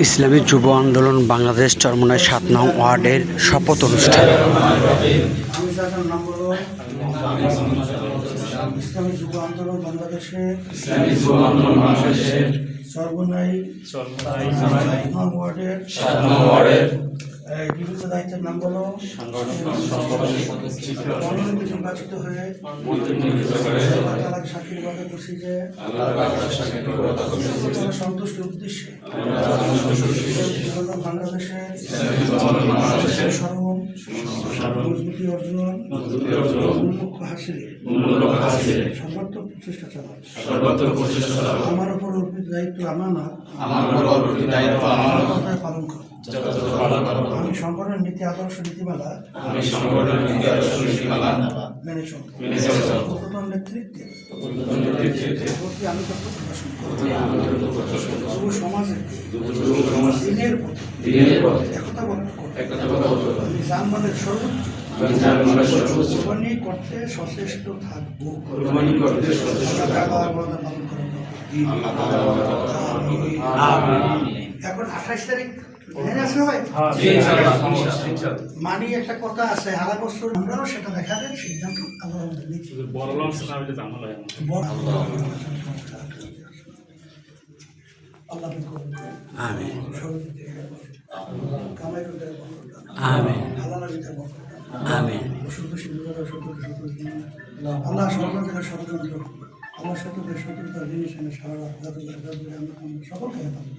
ইসলামী যুব আন্দোলন বাংলাদেশ চরমনায় সাত নং ওয়ার্ডের শপথ অনুষ্ঠান। আমি যাদের নাম হলো ইসলামী যুব আন্দোলন বাংলাদেশের সর্বনাই নং ওয়ার্ডের বিভিন্ন দায়িত্বের নাম হলো মনোনীত নির্বাচিত হয়ে বাদে বসি যে সন্তুষ্টির উদ্দেশ্যে বাংলাদেশের মজবুতি অর্জন লক্ষ্য হাসিলে সর্বাত্মক প্রচেষ্টা চালাচ্ছে আমার উপর অর্পিত দায়িত্ব আমানত যথাযথভাবে পালন করে। আমি সংগঠনের নীতি আদর্শ নীতিমালা মেনে চলব প্রথম নেতৃত্বে প্রতি আমি তথ্য প্রকাশন করব যুব সমাজে দিনের পথে আমি জানমালের সর্বোচ্চ কোরবানি করতে সচেষ্ট থাকব করেন এখন আঠাশ তারিখ মানি একটা কথা আছে আড়াই বছর আমরাও সেটা দেখাবেন সিদ্ধান্ত আমরা বড় লঞ্চ না হলে হয়। আল্লাহ। আল্লাহ আমিন। কামাই করতে। আমিন। আমিন। আমার সাথে যে সতীর্থ জিনিস আমি সারা রাত সকলকে হেফাজত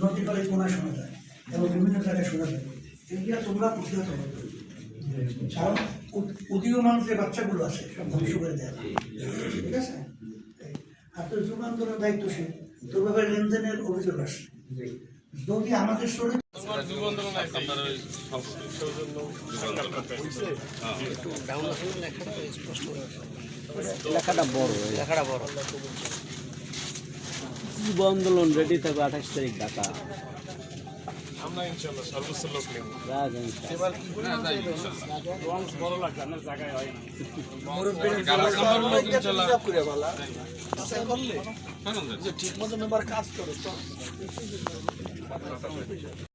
নদী পাড়ে কোনায় শোনা যায় এবং বিভিন্ন জায়গায় শোনা যায়। এগুলো তোমরা প্রতিহত করবে কারণ উদীয়মান যে বাচ্চাগুলো আছে সব ধ্বংস করে দেয়। ঠিক আছে? আর তো যুগান্তরের দায়িত্বশীল। তোর ব্যাপারে লেনদেনের অভিযোগ আসে যদি আমাদের শরীর যুব আন্দোলন রেডি থাকবে আঠাশ তারিখ ঢাকা। আমরা ইনশাল্লাহ সর্বোচ্চ লোক নেব। রাজ ইনশাআল্লাহ। বড় লাগবে আপনার জায়গায় হয় না। ঠিক মতো মেম্বার কাজ করে